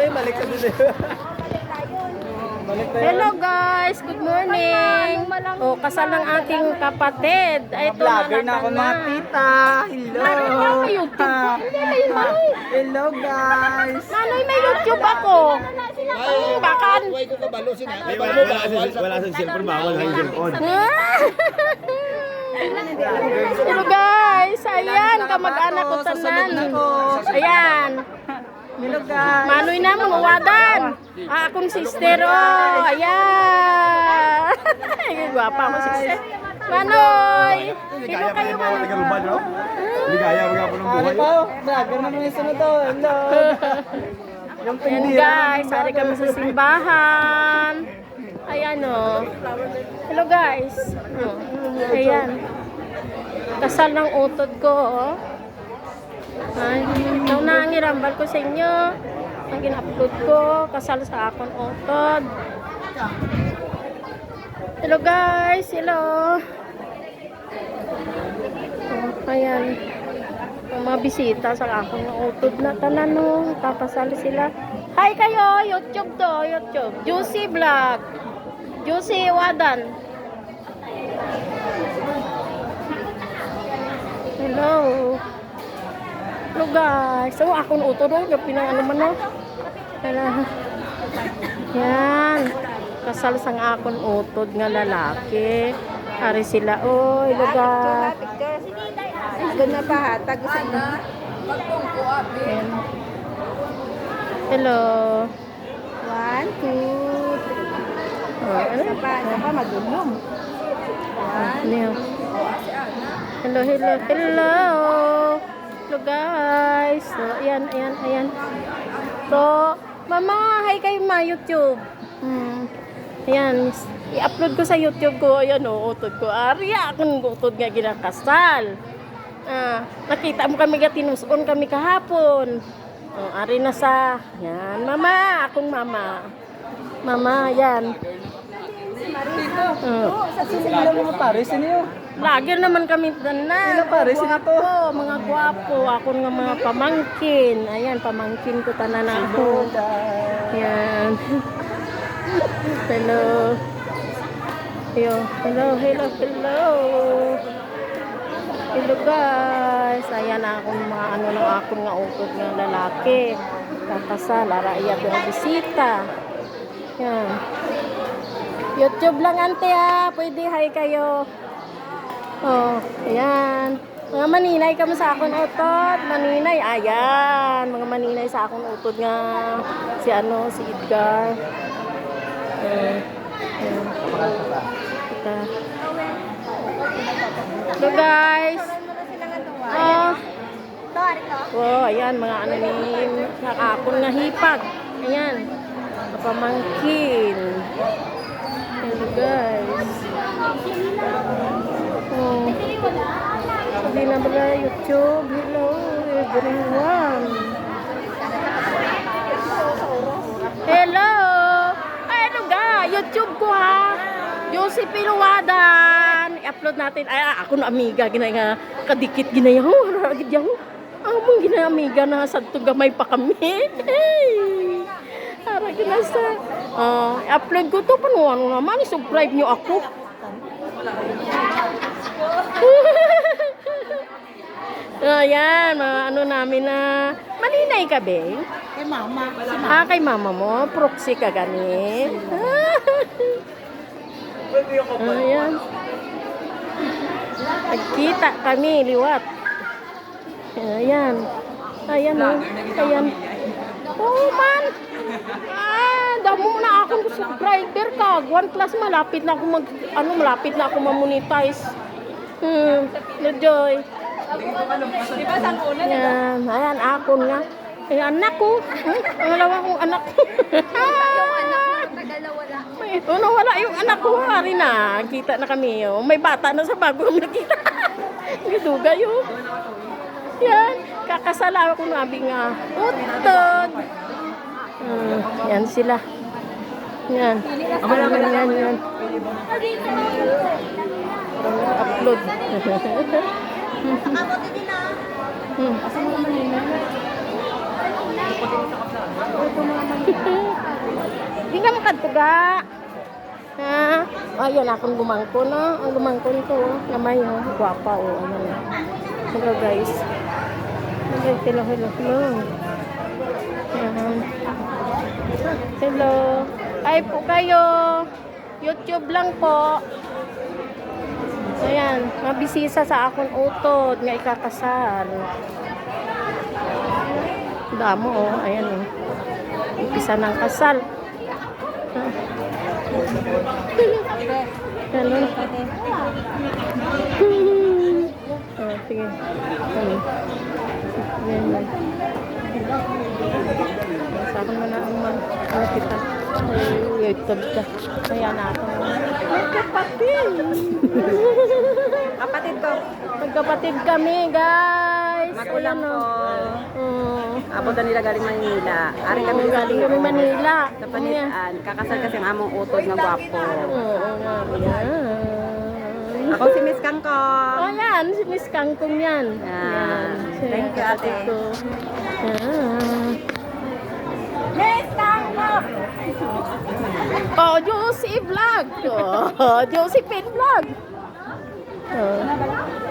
sa'yo, balik ka dito. Balik tayo. Hello guys, good morning. Oh, kasal ng aking kapatid. Ay, ito Vlogger na ako mga tita. Hello. Ano may YouTube ko? Hello guys. Manoy, may YouTube ako. Bakan. Wala, wala, sa- wala sa cellphone, bawal ang cellphone. Hello guys, ayan, kamag-anak ko tanan. Ayan, Hello guys. Manoy na mga wadan. Ah, akong sister, oh, ayan. Ay, Gwapa mo sister. Manoy, sino kayo Manoy? kaya, wala po ng Ano buhay. Vlogger naman yung sunod to. Hello. Yung Ayan guys, hari kami sa simbahan. Ayan oh. Hello guys. Oh, Ayan. Kasal ng utod ko oh. Ay, nung nangirambal ko sa inyo, ang gin-upload ko, kasal sa akong utod. Hello guys, hello. Oh, ayan. Ang mga bisita sa akong utod na tanan no, sila. Hi kayo, YouTube to, YouTube. Juicy Vlog. Juicy Wadan. Hello. Hello guys. So, akong utod oh, yung pinang ano man. Hello. Yan. Kasal sang akong utod nga lalaki. Ari sila, oh, hello guys. Doon na pahatag sa inyo. Hello. One, two, three. Oh, ano? Isa pa, isa pa, magulong. Ano? Hello, hello, hello. Hello guys. So, ayan, ayan, ayan. So, mama, hi kayo ma, YouTube. Hmm. Ayan, i-upload ko sa YouTube ko. Ayan o, utod ko. Arya, akong utod nga ginakasal. Ah, nakita mo kami nga tinuson kami kahapon. Oh, ari na sa, yan, mama, akong mama. Mama, yan. Oh. Sa sila mga pare, sino yun? Lagi naman kami tanan. Sino pare? Sino to? Gwapo, mga gwapo. Ako nga mga pamangkin. Ayan, pamangkin ko tanan ako. Yan. hello. Yo, hello, hello, hello. Hello guys. Ayan akong mga ano ng akong nga ukod nga lalaki. Kakasal, ara iya ng bisita. Yan. YouTube lang ante ha. Pwede hi kayo. Oh, ayan. Mga maninay kami sa akong utod. Maninay, ayan. Mga maninay sa akong utod nga. Si ano, si Edgar. Eh, ayan. Ito. Hello guys. Oh, oh, ayan, mga ano ni nakakon nga hipag. Ayan. Pamangkin. Hello guys. Oh. Na pala YouTube. Hello everyone. Hello. Ay, ano ga? YouTube ko ha. Josephine Luwadan. I-upload natin. Ay, ah, ako na amiga. Ginay nga kadikit ginay. Oh, haragid yan. Among ginay amiga na sa gamay pa kami. Hey. Haragid na sa. Ah, i-upload ko to. Paano ano naman? I-subscribe nyo ako. Ayan, mga ano namin na maninay ka, be? Kay mama. Ah, kay mama mo, proxy ka gani. Ayan. Nagkita kami, liwat. Ayan. Ayan, oh. Ayan. Oh, man. Ah, damo na akong subscriber ka. One plus malapit na ako mag, ano, malapit na ako mamonetize. Hmm, na-joy. Di ba sa una? Ayan, ayan, akon nga. Ay, anak ko. Hmm? Ang dalawa kong anak ko. Yung anak mo, tagal na wala. Yung anak ko. Hari na. Kita na kami. Oh. May bata na sa bago kami nakita. May duga yun. Yan. Kakasala ako nabi nga. Utod. Hmm, yan sila. Yan. Yan, yan, yan. Upload. hmm. Di ka makatuga. Ha? Ayan, akong gumangko na. Ang gumangko nito, oh. Namay, oh. Guwapa, oh. Ayan, oh. Hello, guys. Hello, hello, hello, hello. Hello. Ay po kayo. YouTube lang po. Ayan, mabisisa sa akong utod nga ikakasal. Damo oh, ayan oh. Umpisa ng kasal. Ah. Hello. Ah, sige. Ano? Ayan lang. Sa akin mo na ang mag... Ano kita? Ay, YouTube ka. Ayan na ako. Magkapatid! Kapatid ko. Magkapatid kami, guys. Magulang ko. oh. Oo. Abot na nila galing Manila. Ari kami Oo, galing kami Manila. Sa panitan. Kakasal kasi ang among utod nga gwapo. Oo nga. Ako si Miss Kangkong. Oh, yan. Si Miss Kangkong yan. Yan. Thank you, ate. Yan. Miss Kangkong! Oh, Josie Vlog. Oh, Josephine Vlog. Oh.